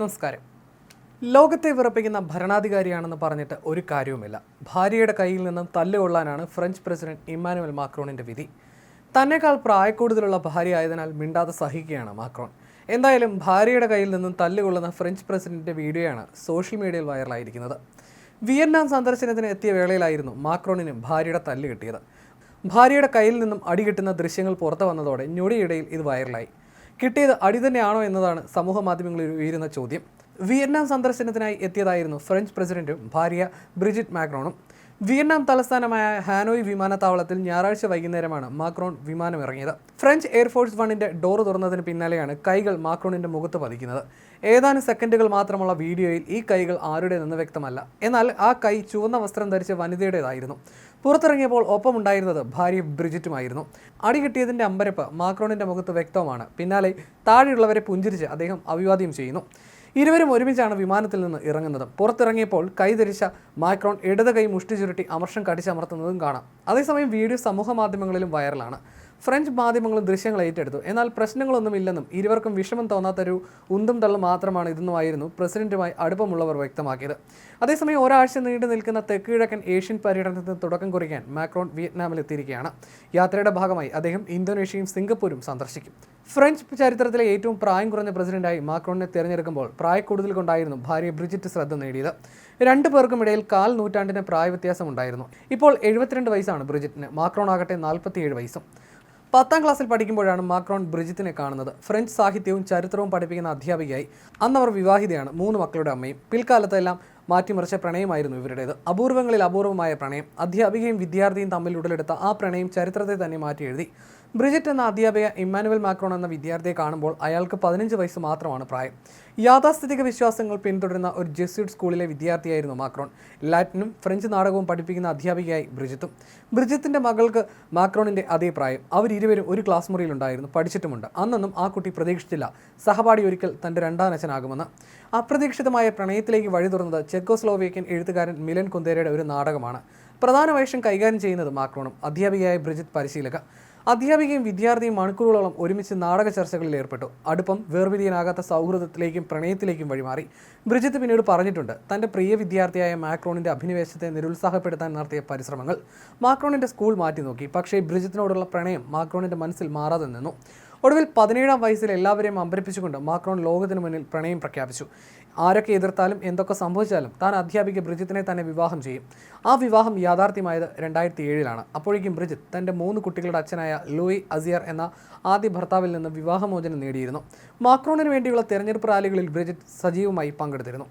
നമസ്കാരം. ലോകത്തെ വിറപ്പിക്കുന്ന ഭരണാധികാരിയാണെന്ന് പറഞ്ഞിട്ട് ഒരു കാര്യവുമില്ല. ഭാര്യയുടെ കയ്യിൽ നിന്നും തല്ലുകൊള്ളാനാണ് ഫ്രഞ്ച് പ്രസിഡന്റ് ഇമ്മാനുവൽ മാക്രോണിന്റെ വിധി. തന്നെക്കാൾ പ്രായക്കൂടുതലുള്ള ഭാര്യ ആയതിനാൽ മിണ്ടാതെ സഹിക്കുകയാണ് മാക്രോൺ. എന്തായാലും ഭാര്യയുടെ കയ്യിൽ നിന്നും തല്ലുകൊള്ളുന്ന ഫ്രഞ്ച് പ്രസിഡന്റിന്റെ വീഡിയോയാണ് സോഷ്യൽ മീഡിയയിൽ വൈറലായിരിക്കുന്നത്. വിയറ്റ്നാം സന്ദർശനത്തിന് എത്തിയ വേളയിലായിരുന്നു മാക്രോണിന് ഭാര്യയുടെ തല്ല് കിട്ടിയത്. ഭാര്യയുടെ കയ്യിൽ നിന്നും അടി കിട്ടുന്ന ദൃശ്യങ്ങൾ പുറത്തു വന്നതോടെ ഞൊടിയിടയിൽ ഇത് വൈറലായി. കിട്ടിയത് അടി തന്നെയാണോ എന്നതാണ് സമൂഹ മാധ്യമങ്ങളിൽ ഉയരുന്ന ചോദ്യം. വിയറ്റ്നാം സന്ദർശനത്തിനായി എത്തിയതായിരുന്നു ഫ്രഞ്ച് പ്രസിഡന്റും ഭാര്യ ബ്രിജിറ്റ് മാക്രോണും. വിയറ്റ്നാം തലസ്ഥാനമായ ഹാനോയ് വിമാനത്താവളത്തിൽ ഞായറാഴ്ച വൈകുന്നേരമാണ് മാക്രോൺ വിമാനം ഇറങ്ങിയത് ഫ്രഞ്ച് എയർഫോഴ്സ് വണ്ണിന്റെ ഡോർ തുറന്നതിന് പിന്നാലെയാണ് കൈകൾ മാക്രോണിന്റെ മുഖത്ത് പതിക്കുന്നത്. ഏതാനും സെക്കൻഡുകൾ മാത്രമുള്ള വീഡിയോയിൽ ഈ കൈകൾ ആരുടേതെന്ന് വ്യക്തമല്ല. എന്നാൽ ആ കൈ ചുവന്ന വസ്ത്രം ധരിച്ച വനിതയുടേതായിരുന്നു. പുറത്തിറങ്ങിയപ്പോൾ ഒപ്പമുണ്ടായിരുന്നത് ഭാര്യ ബ്രിജിറ്റുമായിരുന്നു. അടി കിട്ടിയതിന്റെ അമ്പരപ്പ് മാക്രോണിന്റെ മുഖത്ത് വ്യക്തമാണ് പിന്നാലെ താഴെയുള്ളവരെ പുഞ്ചിരിച്ച് അദ്ദേഹം അഭിവാദ്യം ചെയ്യുന്നു. ഇരുവരും ഒരുമിച്ചാണ് വിമാനത്തിൽ നിന്ന് ഇറങ്ങുന്നത്. പുറത്തിറങ്ങിയപ്പോൾ കൈധരിച്ച മാക്രോൺ ഇടത് കൈ മുഷ്ടി ചുരുട്ടി അമർഷം കടിച്ചമർത്തുന്നതും കാണാം. അതേസമയം വീഡിയോ സമൂഹ മാധ്യമങ്ങളിലും വൈറലാണ്. ഫ്രഞ്ച് മാധ്യമങ്ങളും ദൃശ്യങ്ങൾ ഏറ്റെടുത്തു. എന്നാൽ പ്രശ്നങ്ങളൊന്നുമില്ലെന്നും ഇരുവർക്കും വിഷമം തോന്നാത്തൊരു ഉന്തും തള്ളും മാത്രമാണ് ഇതെന്നുമായിരുന്നു പ്രസിഡന്റുമായി അടുപ്പമുള്ളവർ വ്യക്തമാക്കിയത്. അതേസമയം ഒരാഴ്ച നീണ്ടു നിൽക്കുന്ന തെക്ക് കിഴക്കൻ ഏഷ്യൻ പര്യടനത്തിന് തുടക്കം കുറിക്കാൻ മാക്രോൺ വിയറ്റ്നാമിൽ എത്തിയിരിക്കുകയാണ് യാത്രയുടെ ഭാഗമായി അദ്ദേഹം ഇന്തോനേഷ്യയും സിംഗപ്പൂരും സന്ദർശിക്കും. ഫ്രഞ്ച് ചരിത്രത്തിലെ ഏറ്റവും പ്രായം കുറഞ്ഞ പ്രസിഡന്റായി മാക്രോണിനെ തിരഞ്ഞെടുക്കുമ്പോൾ പ്രായക്കൂടുതൽ കൊണ്ടായിരുന്നു ഭാര്യ ബ്രിജിറ്റ് ശ്രദ്ധ നേടിയത്. രണ്ടു പേർക്കും ഇടയിൽ കാൽ നൂറ്റാണ്ടിന് പ്രായവ്യത്യാസം ഉണ്ടായിരുന്നു ഇപ്പോൾ എഴുപത്തിരണ്ട് വയസ്സാണ് ബ്രിജിറ്റിന്. മാക്രോൺ ആകട്ടെ നാൽപ്പത്തിയേഴ് വയസ്സും. പത്താം ക്ലാസ്സിൽ പഠിക്കുമ്പോഴാണ് മാക്രോൺ ബ്രിജിത്തിനെ കാണുന്നത്. ഫ്രഞ്ച് സാഹിത്യവും ചരിത്രവും പഠിപ്പിക്കുന്ന അധ്യാപികയായി അന്ന് അവർ വിവാഹിതയാണ്. മൂന്ന് മക്കളുടെ അമ്മയും പിൽക്കാലത്തെല്ലാം മാറ്റിമറിച്ച പ്രണയമായിരുന്നു ഇവരുടേത്. അപൂർവങ്ങളിൽ അപൂർവമായ പ്രണയം അധ്യാപികയും വിദ്യാർത്ഥിയും തമ്മിൽ ഉടലെടുത്ത ആ പ്രണയം ചരിത്രത്തെ തന്നെ മാറ്റി എഴുതി ബ്രിജിറ്റ് എന്ന അധ്യാപിക ഇമ്മാനുവൽ മാക്രോൺ എന്ന വിദ്യാർത്ഥിയെ കാണുമ്പോൾ അയാൾക്ക് പതിനഞ്ച് വയസ്സ് മാത്രമാണ് പ്രായം. യാഥാസ്ഥിതിക വിശ്വാസങ്ങൾ പിന്തുടരുന്ന ഒരു ജെസ്യൂട്ട് സ്കൂളിലെ വിദ്യാർത്ഥിയായിരുന്നു മാക്രോൺ. ലാറ്റിനും ഫ്രഞ്ച് നാടകവും പഠിപ്പിക്കുന്ന അധ്യാപികയായി ബ്രിജിത്തും. ബ്രിജിത്തിന്റെ മകൾക്ക് മാക്രോണിന്റെ അതേ പ്രായം. അവരിരുവരും ഒരു ക്ലാസ് മുറിയിലുണ്ടായിരുന്നു പഠിച്ചിട്ടുമുണ്ട്. അന്നൊന്നും ആ കുട്ടി പ്രതീക്ഷിച്ചില്ല. സഹപാഠി ഒരിക്കൽ തന്റെ രണ്ടാനച്ഛനാകുമെന്ന് അപ്രതീക്ഷിതമായ പ്രണയത്തിലേക്ക് വഴി തുറന്നത് ചെക്കോസ്ലോവേക്യൻ എഴുത്തുകാരൻ മിലൻ കുന്തേരയുടെ ഒരു നാടകമാണ്. പ്രധാന വേഷം കൈകാര്യം ചെയ്യുന്നത് മാക്രോണും അധ്യാപികയായ ബ്രിജിത്ത് പരിശീലക. അധ്യാപികയും വിദ്യാർത്ഥിയും മണിക്കൂറുകളോളം ഒരുമിച്ച് നാടക ചർച്ചകളിൽ ഏർപ്പെട്ടു. അടുപ്പം വേർവിധിയനാകാത്ത സൗഹൃദത്തിലേക്കും പ്രണയത്തിലേക്കും വഴിമാറി. ബ്രിജിത്ത് പിന്നീട് പറഞ്ഞിട്ടുണ്ട് തന്റെ പ്രിയ വിദ്യാർത്ഥിയായ മാക്രോണിന്റെ അഭിനിവേശത്തെ നിരുത്സാഹപ്പെടുത്താൻ നടത്തിയ പരിശ്രമങ്ങൾ മാക്രോണിന്റെ സ്കൂൾ മാറ്റി നോക്കി പക്ഷേ ബ്രിജിത്തിനോടുള്ള പ്രണയം മാക്രോണിന്റെ മനസ്സിൽ മാറാതെ നിന്നു. ഒടുവിൽ പതിനേഴാം വയസ്സിൽ എല്ലാവരെയും അമ്പരപ്പിച്ചുകൊണ്ട് മാക്രോൺ ലോകത്തിന് മുന്നിൽ പ്രണയം പ്രഖ്യാപിച്ചു. ആരൊക്കെ എതിർത്താലും എന്തൊക്കെ സംഭവിച്ചാലും താൻ അധ്യാപിക ബ്രിജിത്തിനെ തന്നെ വിവാഹം ചെയ്യും. ആ വിവാഹം യാഥാർത്ഥ്യമായത് രണ്ടായിരത്തി ഏഴിലാണ് അപ്പോഴേക്കും ബ്രിജിത്ത് തന്റെ മൂന്ന് കുട്ടികളുടെ അച്ഛനായ ലൂയി അസിയർ എന്ന ആദ്യ ഭർത്താവിൽ നിന്ന് വിവാഹമോചനം നേടിയിരുന്നു. മാക്രോണിന് വേണ്ടിയുള്ള തെരഞ്ഞെടുപ്പ് റാലികളിൽ ബ്രിജിത്ത് സജീവമായി പങ്കെടുത്തിരുന്നു.